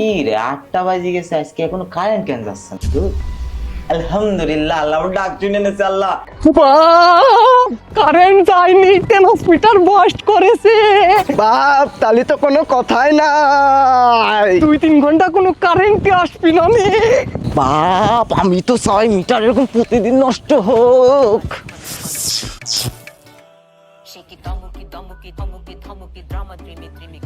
কি রে? আটটা বাজে গেছে আজকে এখনও কারেন্ট কেন যাচ্ছে না? ধুর। আলহামদুলিল্লাহ আল্লাহ ডাক শুনে নেছে আল্লাহ। কারেন্ট যায়নি কেন হসপিটাল বাস্ট করেছে। বাপ তাহলে তো কোনো কথাই নাই। দুই তিন ঘণ্টা কোনো কারেন্টই আসবি না নে। বাপ আমি তো চাই মিটার এরকম প্রতিদিন নষ্ট হোক।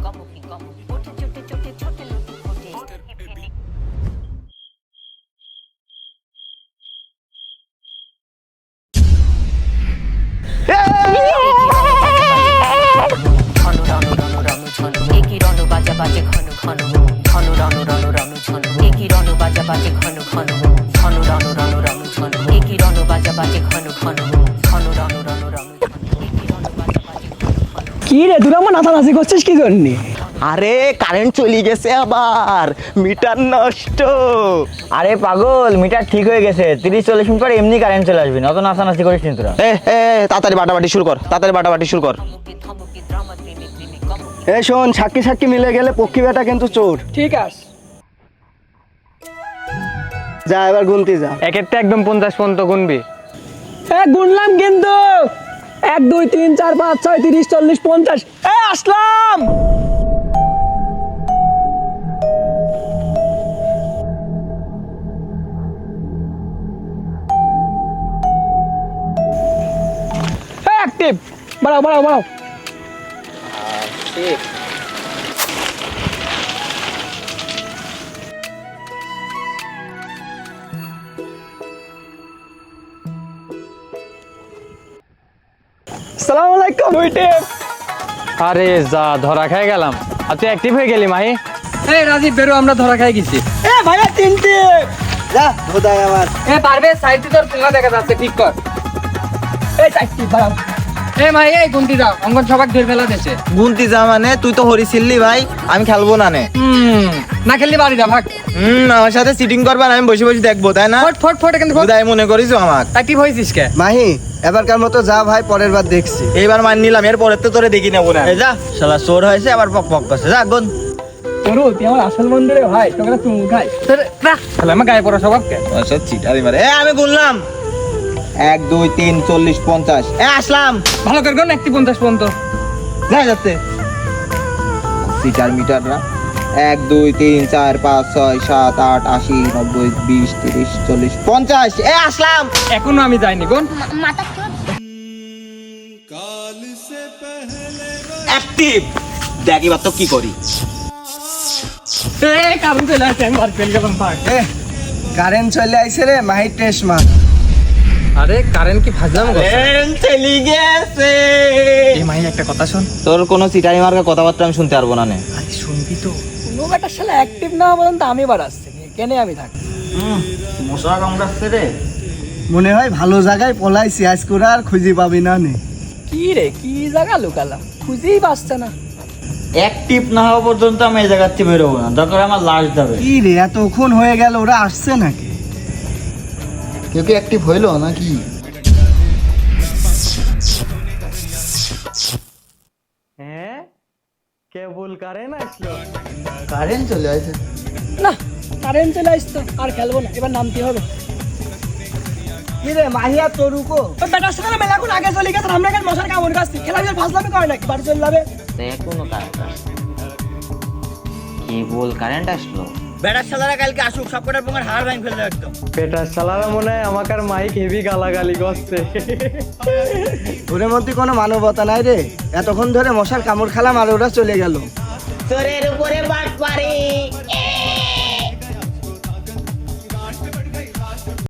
Gamuki, gamuki. Chote, chote, chote, chote, lote, chote. ঘন রণ রণ রণ ঝন একই রণ বাজা বাজে ঘন ঘন ঘন রণ রণ রণ ঝন একই রণ বাজা বাজে ঘন ঘন ঘন রণ রণ রণ ঝন একই রণ বাজা বাজে ঘন ঘন কি রে তুই আমার নাচানাচি করছিস কি জন্য? আরে কারেন্ট চলে গেছে আবার মিটার নষ্ট। আরে পাগল মিটার ঠিক হয়ে গেছে তিরিশ চল্লিশ মিনিট পর এমনি কারেন্ট চলে আসবি অত নাচানাচি করিস নি তোরা। এ তাড়াতাড়ি বাটাবাটি শুরু কর তাড়াতাড়ি বাটাবাটি শুরু কর. এ শোন সাক্ষী সাক্ষী মিলে গেলে পক্ষী বেটা কিন্তু চোর। ঠিক আছে যা এবার গুনতি যা। একেরটা একদম পঞ্চাশ পর্যন্ত গুনবি। এ গুনলাম কিন্তু। এক দুই তিন চার পাঁচ ছয় তিরিশ চল্লিশ পঞ্চাশ। এ আসলাম! বাড়াও বাড়াও বাড়াও। সালাম আলাইকুম দুই টেপ আরে যা ধরা খাই গেলাম। আর তুই অ্যাক্টিভ হয়ে গেলি মাহি? এই রাজীব বেরো আমরা ধরা খাই গেছি। এ ভাইয়া তিন টেপ যা বোধায় আমার এ পারবে সাইড তোর ফেলা দেখা যাচ্ছে ঠিক কর। এই সাইড বাড়াও এ ভাই এই গুনতি দাও অঙ্গন সবাক ধরে ফেলা দেছে গুনতি যা মানে তুই তো হরিছিল্লি ভাই আমি খেলব না নে। না খেললি বাড়ি যা ভাগ। হুম আমার সাথে সিটিং করবার আমি বসে বসে দেখব তাই না? ফট ফট ফট এখান থেকে মনে করিস আমাক। অ্যাক্টিভ হয়েছিস কে? মাহি এবারকার মতো যা ভাই পরের বার দেখছি। এইবার মান নিলাম এর পরের তো তোরে দেখি নেব না। এই যা শালা চোর হয়েছে আবার পক পক করছে। যা গুন। তোর তুই আমার আসল মন্দিরে ভাই তোকে তুমি খাই। তোর আমার গায়ে পড়া স্বভাব কে? আচ্ছা চিটারি মারে। এ আমি গুনলাম। এক দুই তিন চল্লিশ পঞ্চাশ। এ আসলাম। ভালো করে কোন একটি পঞ্চাশ পর্যন্ত। যাই যাচ্ছে। সিটার মিটাররা এক দুই তিন চার পাঁচ ছয় সাত আট আশি নব্বই বিশ তিরিশ চল্লিশ পঞ্চাশ। এ আসলাম। এখনও আমি যাইনি কোন অ্যাক্টিভ। দেখ এবার তো কি করি? এ কারণ চলে আসছে আমি বার ফেল গেলাম কারেন্ট চলে আইছে রে মাহি টেস্ট মার। আরে কারেন্ট কি ফাজলাম চলে গেছে। এই মাহি একটা কথা শোন। তোর কোনো চিটারি মার্কা কথাবার্তা আমি শুনতে পারব না নে। শুনবি তো। কোনো একটা শালা অ্যাক্টিভ না পর্যন্ত আমি বাড়াচ্ছি কেনে আমি থাকি মশলা কামড়াচ্ছে রে। মনে হয় ভালো জায়গায় পলাইছি আজ করে আর খুঁজে পাবি না নে। কি রে কি জায়গা লুকালাম? খুঁজেই পাচ্ছে না। অ্যাক্টিভ না হওয়া পর্যন্ত আমি এই জায়গার থেকে বেরোবো না। দরকার আমার লাশ যাবে কি রে এতক্ষণ হয়ে গেল ওরা আসছে নাকি? কেউ কি অ্যাক্টিভ হইল নাকি? হ্যাঁ? কেবল কারেন্ট আসলো। কারেন্ট চলে আসে। না কারেন্ট চলে আসতো আর খেলব না এবার নামতে হবে। কি রে মাহি আর তরুকো বেটার সাথে মেলা কোন আগে চলে গেছে আমরা মশার কামড় খেলা দিয়ে ফাসলামে করে নাকি? বাড়ি চলে যাবে। তো এখনও কারেন্ট আসছে কি বল কারেন্ট আসলো? বেড়ার সালারা কালকে আসুক সব কটার পোঙার হাড় ভাঙ ফেলল একদম। বেটার সালারা মনে হয় আমাকে আর মাইক হেভি গালাগালি করছে। ঘুরে মধ্যে কোনো মানবতা নাই রে। এতক্ষণ ধরে মশার কামড় খেলাম আর ওরা চলে গেল। তোরের উপরে বাট